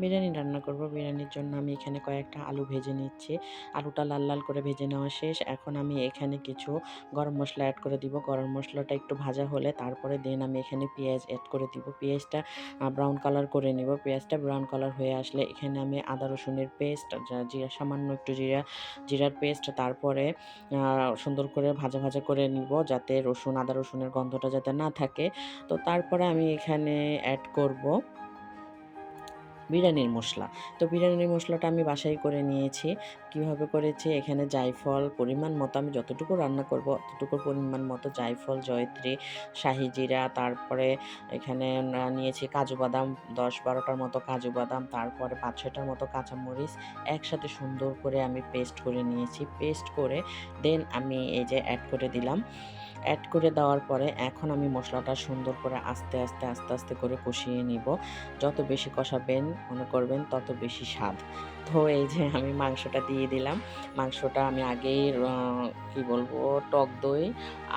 বিরিয়ানি রান্না করব। বিরিয়ানির জন্য আমি এখানে কয়েকটা আলু ভেজে নিচ্ছি। আলুটা লাল লাল করে ভেজে নেওয়া শেষ। এখন আমি এখানে কিছু গরম মশলা অ্যাড করে দিব। গরম মশলাটা একটু ভাজা হলে তারপরে দেন আমি এখানে পেঁয়াজ অ্যাড করে দিব। পেঁয়াজটা ব্রাউন কালার করে নিব। পেঁয়াজটা ব্রাউন কালার হয়ে আসলে এখানে আমি আদা রসুনের পেস্ট জিরা, সামান্য একটু জিরা, জিরার পেস্ট তারপরে সুন্দর করে ভাজা ভাজা করে নিব যাতে রসুন, আদা রসুনের গন্ধটা যাতে না থাকে। তো তারপরে আমি এখানে অ্যাড করব বিরিয়ানির মশলা। তো বিরিয়ানির মশলাটা আমি বাসায় করে নিয়েছি। কীভাবে করেছি? এখানে জায়ফল, পরিমাণ মতো আমি যতটুকু রান্না করব ততটুকু পরিমাণ মতো জায়ফল, জয়ত্রী শাহি জিরা তারপরে এখানে নিয়েছি কাজু বাদাম, দশ বারোটার মতো কাজু বাদাম, তারপরে পাঁচ ছয়টার মতো কাঁচামরিচ। একসাথে সুন্দর করে আমি পেস্ট করে নিয়েছি। পেস্ট করে দেন আমি এই যে অ্যাড করে দিলাম। অ্যাড করে দেওয়ার পরে এখন আমি মশলাটা সুন্দর করে আস্তে আস্তে আস্তে আস্তে করে কষিয়ে নিব। যত বেশি কষাবেন মনে করবেন, তত বেশি স্বাদ। তো এই যে আমি মাংসটা দিয়ে দিলাম। মাংসটা আমি আগেই কি বলব, টক দই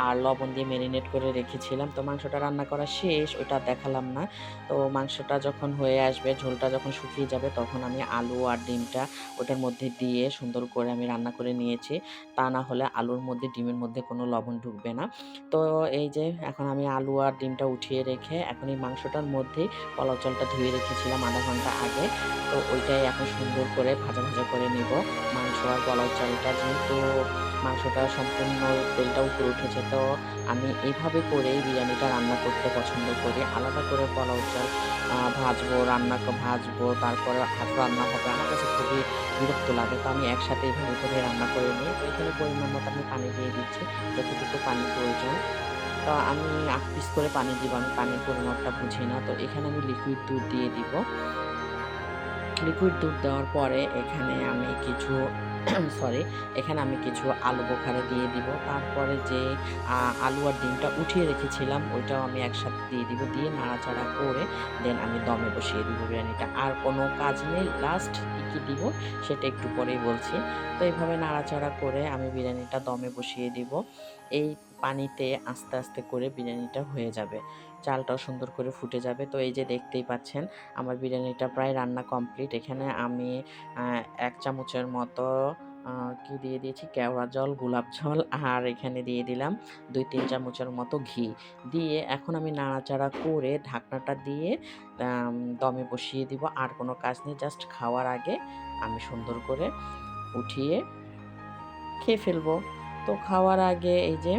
আর লবণ দিয়ে ম্যারিনেট করে রেখেছিলাম। তো মাংসটা রান্না করা শেষ, ওটা দেখালাম না। তো মাংসটা যখন হয়ে আসবে, ঝোলটা যখন শুকিয়ে যাবে, তখন আমি আলু আর ডিমটা ওটার মধ্যে দিয়ে সুন্দর করে আমি রান্না করে নিয়েছি। তা না হলে আলুর মধ্যে, ডিমের মধ্যে কোনো লবণ ঢুকবে না। তো এই যে এখন আমি আলু আর ডিমটা উঠিয়ে রেখে, এখন এই মাংসটার মধ্যেই পলাও চালটা ধুয়ে রেখেছিলাম আধা ঘণ্টা আগে। তো ওইটাই এখন সুন্দর করে ভাজা ভাজা করে নিব। মাংস আর পোলাও চালটা যেহেতু মাংসটা সম্পূর্ণ তেলটা উপরে উঠেছে, তো আমি এইভাবে করেই বিরিয়ানিটা রান্না করতে পছন্দ করি। আলাদা করে পোলাও চাল ভাজবো, রান্না ভাজবো, তারপরে হাত রান্না হবে। আমার কাছে খুবই বিরক্ত লাগে, তো আমি একসাথে এইভাবে করে রান্না করে নিই। তো এখানে পরিমাণ মতো আমি পানি দিয়ে দিচ্ছি, যতটুকু পানি প্রয়োজন। তো আমি আট পিস করে পানি দিব, আমি পানির পরিমাণটা বুঝি না। তো এখানে আমি লিকুইড দুধ দিয়ে দিব। লিকুইড দুধ দেওয়ার পরে এখানে আমি কিছু সরি এখানে আমি কিছু আলু বোখারে দিয়ে দিব। তারপরে যে আলু আর ডিমটা উঠিয়ে রেখেছিলাম, ওইটাও আমি একসাথে দিয়ে দিব। দিয়ে নাড়াচাড়া করে দেন আমি দমে বসিয়ে দিব বিরিয়ানিটা। আর কোনো কাজ নেই লাস্ট কী কী দিব সেটা একটু পরেই বলছি। তো এইভাবে নাড়াচাড়া করে আমি বিরিয়ানিটা দমে বসিয়ে দিব। এই পানিতে আস্তে আস্তে করে বিরিয়ানিটা হয়ে যাবে। চালটাও সুন্দর করে ফুটে যাবে। তো এই যে দেখতেই পাচ্ছেন, আমার বিরিয়ানিটা প্রায় রান্না কমপ্লিট। এখানে আমি এক চামচের মতো কি দিয়ে দিয়েছি? কেওড়া জল, গোলাপ জল, আর এখানে দিয়ে দিলাম দুই তিন চামচের মতো ঘি। দিয়ে এখন আমি নাড়াচাড়া করে ঢাকনাটা দিয়ে দমে বসিয়ে দিব। আর কোনো কাজ নেই, জাস্ট খাওয়ার আগে আমি সুন্দর করে উঠিয়ে খেয়ে ফেলব। তো খাওয়ার আগে এই যে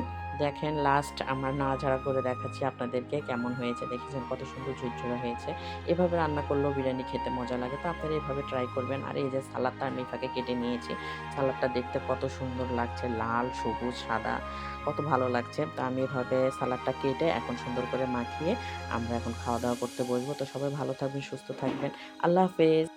দেখেন লাস্ট আমরা নাড়াচাড়া করে দেখাচ্ছি আপনাদেরকে কেমন হয়েছে। দেখেছেন কত সুন্দর ঝুরঝুরা হয়েছে। এভাবে রান্না করলেও বিরিয়ানি খেতে মজা লাগে। তো আপনারা এভাবে ট্রাই করবেন। আর এই যে সালাদটা আমি ফাঁকে কেটে নিয়েছি। সালাদটা দেখতে কত সুন্দর লাগছে। লাল, সবুজ, সাদা। কত ভালো লাগছে। তো আমি এভাবে সালাদটা কেটে এখন সুন্দর করে মাখিয়ে আমরা এখন খাওয়া দাওয়া করতে বসবো। তো সবাই ভালো থাকবেন, সুস্থ থাকবেন। আল্লাহ হাফেজ।